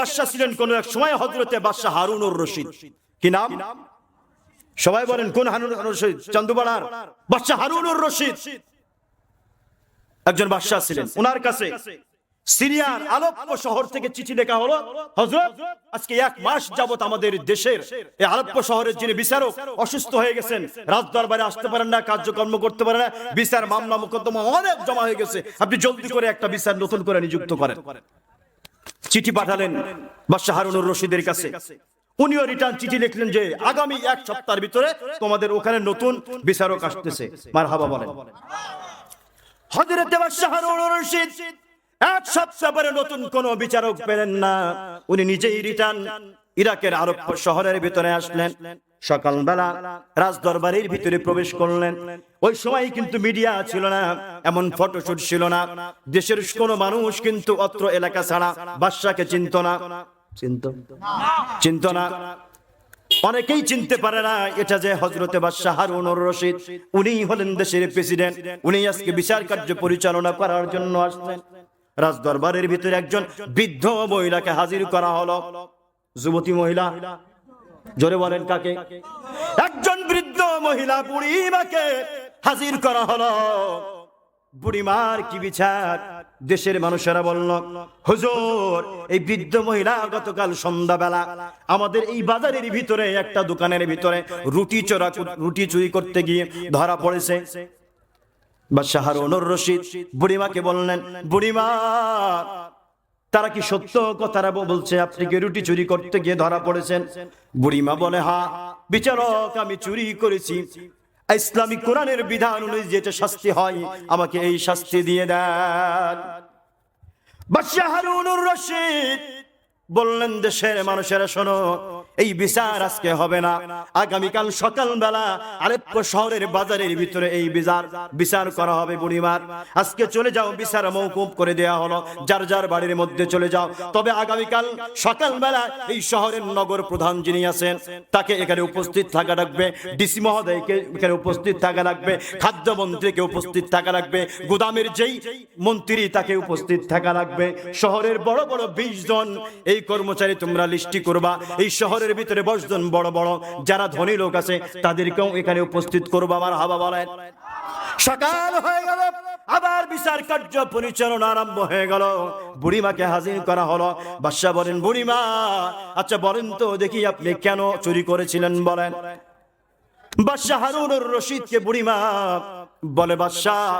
বাদশাহ ছিলেন কোন এক সময় হজরতে বাদশাহ হারুনুর রশিদ। কি নাম? সবাই বলেন, কোন হারুন রশিদ? চান্দুবাড়ার বাদশাহ হারুনুর রশিদ। একজন বাদশাহ ছিলেন। ওনার কাছে সিরিয়ার আলোপ্য শহর থেকে চিঠি লেখা হলো হজরত আজকে এক মাস যাবত আমাদের দেশের এই আলোপ্য শহরের যিনি বিচারক অসুস্থ হয়ে গেছেন, রাজ দরবারে আসতে পারেন না, কার্যকর্ম করতে পারেন না, বিচার মামলা, মোকদ্দমা অনেক জমা হয়ে গেছে। আপনি জলদি করে একটা বিচার নতুন করে নিযুক্ত করেন। চিঠি পাঠালেন বাদশাহ হারুনুর রশিদের কাছে। উনিও রিটার্ন চিঠি লিখলেন যে, আগামী এক সপ্তাহের ভিতরে তোমাদের ওখানে নতুন বিচারক আসতেছে। মার হাবা বলেন রশিদ এক সপ্তাহ পরে নতুন কোন বিচারক পেলেন না। উনি নিজেই রিটার্ন ইরাকের আরব শহরের ভিতরে আসলেন। সকালবেলা রাজ দরবারের ভিতরে প্রবেশ করলেন। ওই সময় কিন্তু মিডিয়া ছিল না এমন ফটোশুট ছিল না। দেশের কোনো মানুষ কিন্তু অত্র এলাকা ছাড়া বাদশাকে চিনত না। চিন্ত? চিন্ত না। অনেকেই চিনতে পারে না এটা যে হজরতে বাদশাহ হারুনুর রশিদ উনি হলেন দেশের প্রেসিডেন্ট। উনি আজকে বিচার কার্য পরিচালনা করার জন্য আসছেন রাজ দরবারের ভিতরে একজন বৃদ্ধ মহিলাকে হাজির করা হলো। যুবতী মহিলা জোরে বলেন কাকে? একজন বৃদ্ধ মহিলা বুড়িমাকে হাজির করা হলো। বুড়িমার কি বিচার? দেশের মানুষেরা বলল, হুজুর, এই বৃদ্ধ মহিলা গতকাল সন্ধ্যাবেলা আমাদের এই বাজারের ভিতরে, একটা দোকানের ভিতরে রুটি চোরা রুটি চুরি করতে গিয়ে ধরা পড়েছে। বাদশাহ হারুনুর রশিদ বুড়িমাকে বললেন বুড়িমা তারা কি সত্য কথারা বলছে? আপনি কি রুটি চুরি করতে গিয়ে ধরা পড়েছেন? বুড়িমা বলে, হা, বিচারক, আমি চুরি করেছি। ইসলামিক কোরআনের বিধান অনুযায়ী যেটা শাস্তি হয়, আমাকে এই শাস্তি দিয়ে দেন। বাদশাহ হারুনুর রশিদ বললেন, দেশের মানুষেরা শোনো এই বিচার আজকে হবে না। আগামীকাল সকালবেলা আলেপ্পো শহরের বাজারের ভিতরে এই বিচার বিচার করা হবে বুড়িমার। আজকে চলে যাও, বিচার মৌকুব করে দেয়া হলো। যার যার বাড়ির মধ্যে চলে যাও। তবে আগামীকাল সকালবেলা এই শহরের নগর প্রধান যিনি আছেন, তাকে এখানে উপস্থিত থাকা লাগবে। ডিসি মহোদয়কে এখানে উপস্থিত থাকা রাখবে খাদ্যমন্ত্রীকে উপস্থিত থাকা রাখবে গুদামের যেই মন্ত্রী, তাকে উপস্থিত থাকা লাগবে। শহরের বড় বড় বিশ জন এই কর্মচারী তোমরা লিস্টি করবা। এই শহরের ভিতরে বস জন বড় বড়, যারা ধনী লোক আছে, তাদেরকেও এখানে উপস্থিত করবা আমার হাবা বলেন। সকাল হয়ে গেল, আবার বিচার কার্য পরিচালনা আরম্ভ হয়ে গেল। বুড়িমাকে হাজির করা হলো। বাদশাহ বলেন, বুড়িমা আচ্ছা বলেন তো, দেখি আপনি কেন চুরি করেছিলেন বলেন? বাদশাহ হারুনুর রশিদকে, বুড়িমা বলে, বাদশাহ,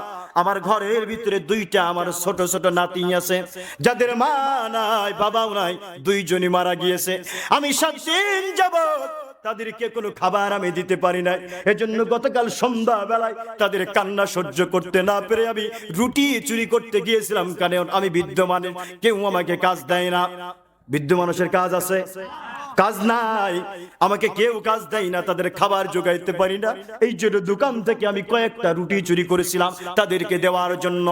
আমার ঘরের ভিতরে দুইটা আমার ছোট ছোট নাতি আছে। যাদের মা নাই, বাবাও নাই, দুইজনই মারা গিয়েছে। আমি সাত দিন যাব তাদেরকে কোনো খাবার আমি দিতে পারি নাই। এজন্য গতকাল সন্ধ্যা বেলায় তাদের কান্না সহ্য করতে না পেরে আমি রুটি চুরি করতে গিয়েছিলাম, কারণ আমি বিদ্যমানের কেউ আমাকে কাজ দেয় না। বৃদ্ধ মানুষের কাজ আছে। কাজ নাই। আমাকে কেউ কাজ দেয় না, তাদের খাবার যোগাইতে পারি না। এই জন্য দোকান থেকে আমি কয়েকটা রুটি চুরি করেছিলাম তাদেরকে দেওয়ার জন্য।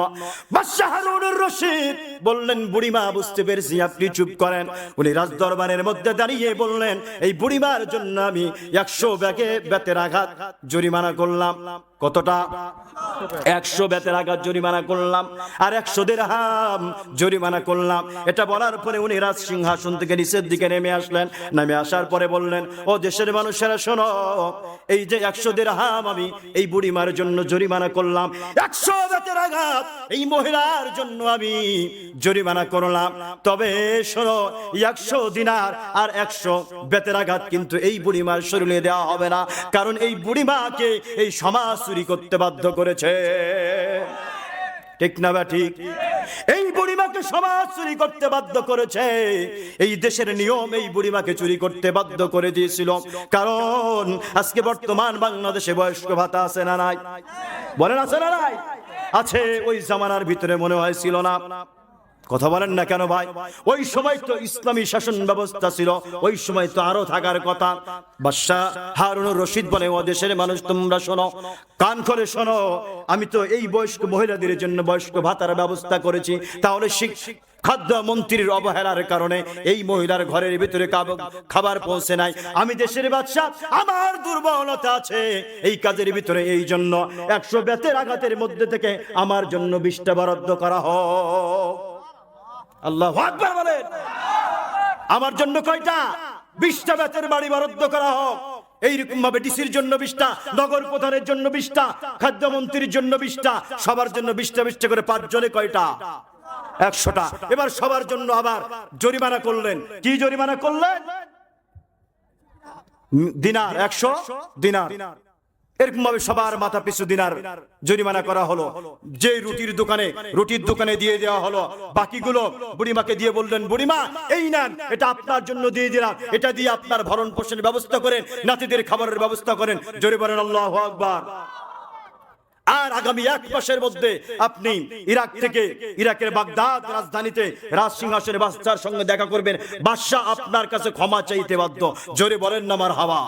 রশিদ বললেন, বুড়িমা, বুঝতে পেরেছি, আপনি চুপ করেন। উনি রাজ দরবারের মধ্যে দাঁড়িয়ে বললেন, এই বুড়িমার জন্য আমি একশো ব্যাগে বেতের আঘাত জরিমানা করলাম। কতটা? একশো বেতের আঘাত জরিমানা করলাম আর একশো দেড়হাম জরিমানা করলাম। এটা বলার পরে উনি রাজ সিংহাসন থেকে নিচের দিকে নেমে আসলেন। নেমে আসার পরে বললেন, ও দেশের মানুষেরা, শোনো, এই যে একশো দেড়হাম আমি এই বুড়িমার জন্য জরিমানা করলাম। একশো বেতের আঘাত এই মহিলার জন্য আমি জরিমানা করলাম। তবে শোনো একশো দিনার আর একশো বেতের আঘাত কিন্তু এই বুড়িমার শরীরে দেওয়া হবে না। কারণ এই বুড়িমাকে এই সমাজ চুরি করতে বাধ্য করেছে। ঠিক না বা ঠিক? এই বুড়িমাকে সমাজ চুরি করতে বাধ্য করেছে। এই দেশের নিয়ম এই বুড়িমাকে চুরি করতে বাধ্য করে দিয়েছিল। কারণ আজকে বর্তমান বাংলাদেশে বয়স্ক ভাতা আছে না নাই? বলেন, আছে না নাই? আছে, ওই জামানার ভিতরে মনে হয় ছিল না। কথা বলেন না কেন ভাই? ওই সময় তো ইসলামী শাসন ব্যবস্থা ছিল, ওই সময় তো আরও থাকার কথা। বাদশাহ হারুনুর রশিদ বলে, ও দেশের মানুষ, তোমরা শোনো, কান করে শোনো, আমি তো এই বয়স্ক মহিলাদের জন্য বয়স্ক ভাতার ব্যবস্থা করেছি। তাহলে খাদ্য মন্ত্রীর অবহেলার কারণে এই মহিলার ঘরের ভিতরে খাবার পৌঁছে নাই। আমি দেশের বাদশাহ আমার দুর্বলতা আছে এই কাজের ভিতরে। এই জন্য একশো বেতের আঘাতের মধ্যে থেকে আমার জন্য বিশটা বরাদ্দ করা হোক। আল্লাহ আকবার বলেন। আমার জন্য কয়টা? বিশটা বেতের বাড়ি বরাদ্দ করা হোক। এইরকম ভাবে ডিসির জন্য বিশটা, নগর প্রধানের জন্য বিশটা, খাদ্যমন্ত্রীর জন্য বিশটা, সবার জন্য বিশটা বিশটা করে পাঁচজনে কয়টা? একশোটা। এবার সবার জন্য আবার জরিমানা করলেন। কি জরিমানা করলেন? দিনার একশো, দিনার। এরকম ভাবে সবার মাথা পিছু দিনার জরিমানা করা হলো। যে রুটির দোকানে রুটির দোকানে দিয়ে দেওয়া হলো। বাকিগুলো বুড়িমাকে দিয়ে বললেন, বুড়িমা, এই নেন, এটা আপনার জন্য দিয়ে দিলাম। এটা দিয়ে আপনার ভরণ পোষণের ব্যবস্থা করেন, নাতিদের খাবারের ব্যবস্থা করেন। জোরে বলেন, আল্লাহ আকবার। আর আগামী এক মাসের মধ্যে আপনি ইরাক থেকে ইরাকের বাগদাদ রাজধানীতে রাজ সিংহাসনের বাচ্চার সঙ্গে দেখা করবেন। বাদশাহ আপনার কাছে ক্ষমা চাইতে বাধ্য। জোরে বলেন না আমার হাওয়া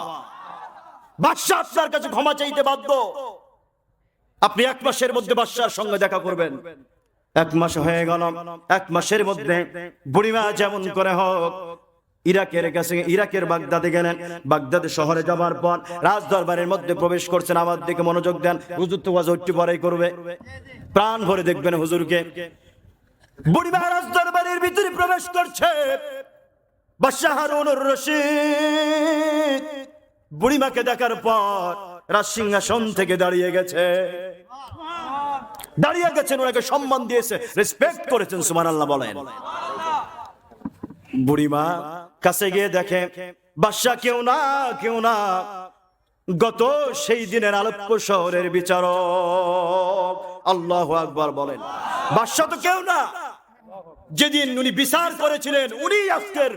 বাদশাহ আপনার কাছে ক্ষমা চাইতে বাধ্য। আপনি এক মাসের মধ্যে বাদশার সঙ্গে দেখা করবেন। এক মাস হয়ে গেল, এক মাসের মধ্যে বুড়িমা যেমন করে হোক, ইরাকের কাছে, ইরাকের বাগদাদে গেলেন। বাগদাদে শহরে যাবার পর রাজ দরবারের মধ্যে প্রবেশ করছেন, আমার দিকে মনোযোগ দেন। হুজুর তো একটু পরেই করবে। প্রাণ ভরে দেখবেন হুজুরকে। বুড়িমা রাজ দরবারের ভিতরে প্রবেশ করছে। বাদশাহ রশিদ। বুড়িমাকে দেখার পর রাজ সিংহাসন থেকে দাঁড়িয়ে গেছে। দাঁড়িয়ে গেছেন, ওনাকে সম্মান দিয়েছে রেসপেক্ট করেছেন সুমান আল্লাহ বলেন। বুড়িমা, কাছে গিয়ে দেখে বাদশাহ কেউ না কেউ না। গত সেই দিনের আলোপ্য শহরের বিচারক। আল্লাহ আকবার বলেন বাদশাহ তো কেউ না। যেদিন উনি বিচার করেছিলেন, উনি আজকের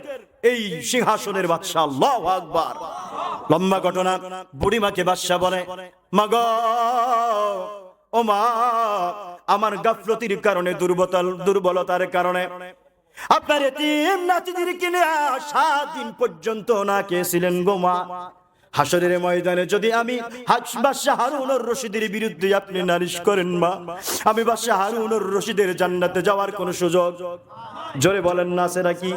এই সিংহাসনের বাদশাহ আল্লাহ আকবার। লম্বা ঘটনা, বুড়িমাকে বাদশাহ বলে, মাগ, ও মা, আমার গাফলতির কারণে দুর্বল দুর্বলতার কারণে আপনার এতিম নাতিদের কিনে সাত দিন পর্যন্ত না খেয়েছিলেন গো মা। হাসরের ময়দানে যদি আমি বাদশাহ হারুনুর রশিদের বিরুদ্ধে আপনি নালিশ করেন মা, আমি বাদশাহ হারুনুর রশিদের জান্নাতে যাওয়ার কোন সুযোগ, জোরে বলেন না সে নাকি?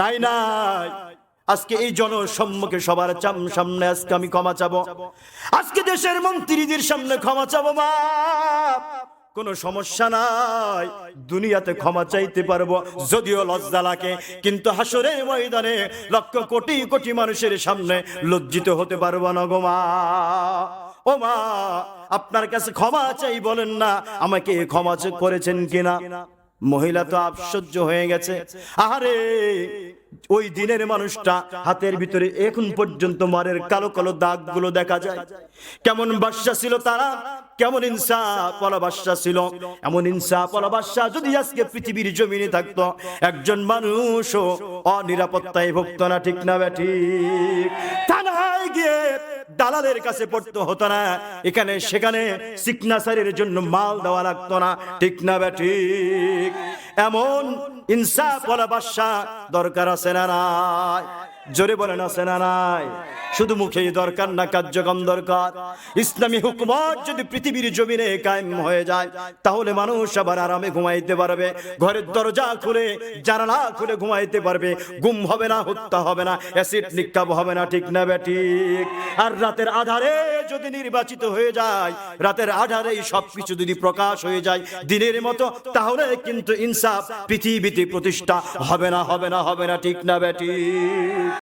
নাই নাই। আজকে এই জনসম্মুখে সবার চাম সামনে, আজকে আমি ক্ষমা চাবো। আজকে দেশের মন্ত্রীদের সামনে ক্ষমা চাবো কোনো সমস্যা নাই, দুনিয়াতে ক্ষমা চাইতে পারব। যদিও লজ্জা লাগে, কিন্তু হাসরে ময়দানে লক্ষ কোটি কোটি মানুষের সামনে লজ্জিত হতে পারব না গো মা। ও মা, আপনার কাছে ক্ষমা চাই বলেন না, আমাকে ক্ষমা করেছেন কিনা? মহিলা তো আশ্চর্য হয়ে গেছে। আহারে, ওই দিনের মানুষটা হাতের ভিতরে এখন পর্যন্ত মারের কালো কালো দাগগুলো দেখা যায়। কেমন বাদশা ছিল তারা, কেমন ইনসা পলা বাদশা ছিল। এমন ইনসা পলা বাদশা যদি আজকে পৃথিবীর জমিনে থাকতো, একজন মানুষও অনিরাপত্তায় ভুগত না, ঠিক না ঠিক। থানায় গিয়ে দালালের কাছে পড়তে হতো না। এখানে সেখানে সিকনাসারের জন্য মাল দেওয়া লাগতো না। ঠিক না ব্যাঠিক এমন ইনসাফ বলা বাদশাহ দরকার আছে না নাই? জোরে বলেন, আছে না নাই? শুধু মুখেই দরকার না, কার্যক্রম দরকার। ইসলামী হুকুমত যদি পৃথিবীর জমিনে কায়েম হয়ে যায়, তাহলে মানুষ আবার আরামে ঘুমাইতে পারবে। ঘরের দরজা খুলে, জানালা খুলে ঘুমাইতে পারবে। গুম হবে না, হত্যা হবে না, অ্যাসিড নিক্ষাপ হবে না, ঠিক না ঠিক? আর রাতের আধারে যদি নির্বাচিত হয়ে যায়, রাতের আধারেই সবকিছু যদি প্রকাশ হয়ে যায় দিনের মতো, তাহলে কিন্তু ইনসাফ পৃথিবীতে প্রতিষ্ঠা হবে না হবে না হবে না, ঠিক না ব্যাটি